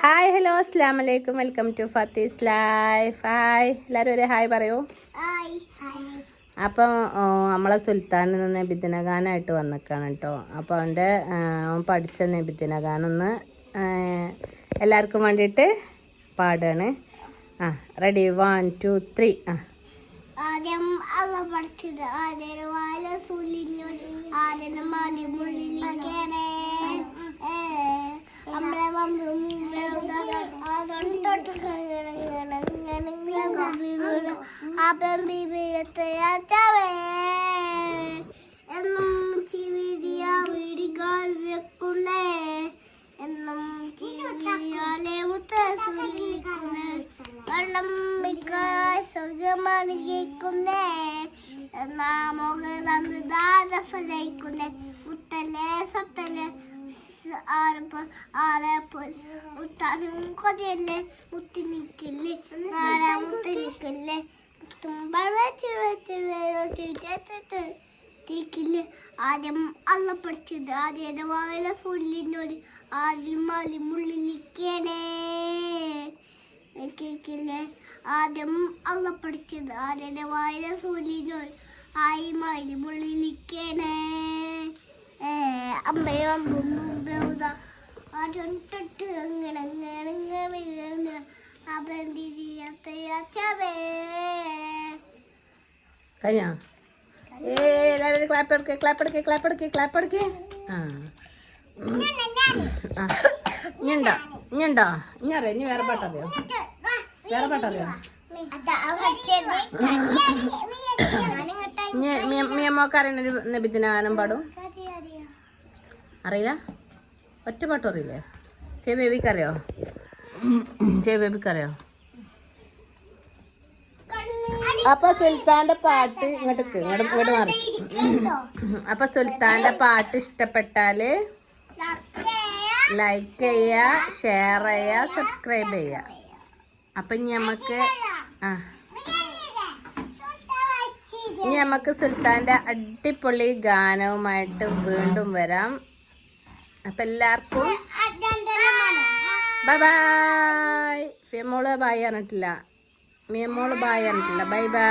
Hi hello അസ്ലാം വലൈക്കും welcome to Fathi's life hi എല്ലാവരും ഒരു ഹായ് പറയൂ. അപ്പം നമ്മളെ സുൽത്താൻ നബിദിന ഗാനായിട്ട് വന്നിക്കാണ് കേട്ടോ അപ്പോൾ അവന്റെ അവൻ പഠിച്ച നബിദിന ഗാനൊന്ന് ആ, എല്ലാവർക്കും വേണ്ടിയിട്ട് പാടാണ്. ആ റെഡി വൺ ടു ത്രീ ആ. ആദ്യം അള്ള പഠിച്ചത്. ആദ്യം വാല സുലിഞ്ഞു. ആദ്യം മാലി നമ്മളെ എന്നും ചിവിരിയ വീടികൾ വെക്കുന്നേ. എന്നും ചിവിരിയാലെ മുത്തസുലിക്കുന്നേ വെള്ളം മിക്ക സുഖമാണ് കേൾക്കുന്നേ എന്നാ മുഖം ദാദഫലയിക്കുന്നേ മുത്തലെ സത്തലെ ആലപ്പോൾ മുത്താനും കൊതിയല്ലേ മുത്തിനിക്കല്ലേ. നാളെ മുത്തിനിക്കല്ലേ തീക്കില്ലേ ആദ്യം അള്ള പഠിച്ചത്. ആദ്യം വായന ഫുള്ളിനൊരു ആദ്യം മാലി മുള്ളിലിരിക്കണേ കേക്കില്ലേ ആദ്യം അള്ള പഠിച്ചത്. ആദ്യം വായന സൂര്യനൊരു ആയി മാലി അമ്മയും അമ്പും വന്നു മുമ്പേ ഉദാ ആദ്യം തൊട്ട് അങ്ങനെ അങ്ങനെ അങ്ങനെ അവൻ കഴിഞ്ഞോ? ഏ എല്ലാവരും ക്ലാപ്പ് എടുക്ക് ക്ലാപ്പ് എടുക്ക് ക്ലാപ്പ് എടുക്ക് ക്ലാപ്പ് എടുക്ക്. ആ. ആ. ഇനിയുണ്ടോ ഇനിയുണ്ടോ ഇനി വേറെ പാട്ടറിയോ വേറെ പാട്ടറിയോ ഇനി മിയ- മിയമ്മോക്ക് അറിയണ ഒരു നബിദിന ഗാനം പാടും. അറിയില്ല? ഒറ്റ പാട്ടും അറിയില്ലേ? ചേ ബേബിക്കറിയോ അറിയോ? ചേ അപ്പൊ സുൽത്താന്റെ പാട്ട് ഇങ്ങോട്ട് ഇങ്ങോട്ട് ഇങ്ങോട്ട് മാറി. അപ്പൊ സുൽത്താന്റെ പാട്ട് ഇഷ്ടപ്പെട്ടാൽ ലൈക്ക് ചെയ്യുക ഷെയർ ചെയ്യുക സബ്സ്ക്രൈബ് ചെയ്യുക അപ്പൊ ഇനി നമുക്ക് ആ. ഇനി നമുക്ക് സുൽത്താന്റെ അടിപൊളി ഗാനവുമായിട്ട് വീണ്ടും വരാം. അപ്പൊ എല്ലാവർക്കും ബൈ ബൈ ഫിയമോൾ ബൈ പറഞ്ഞിട്ടില്ല. മിയമോൾ ബായ് പറഞ്ഞിട്ടില്ല ബൈ ബൈ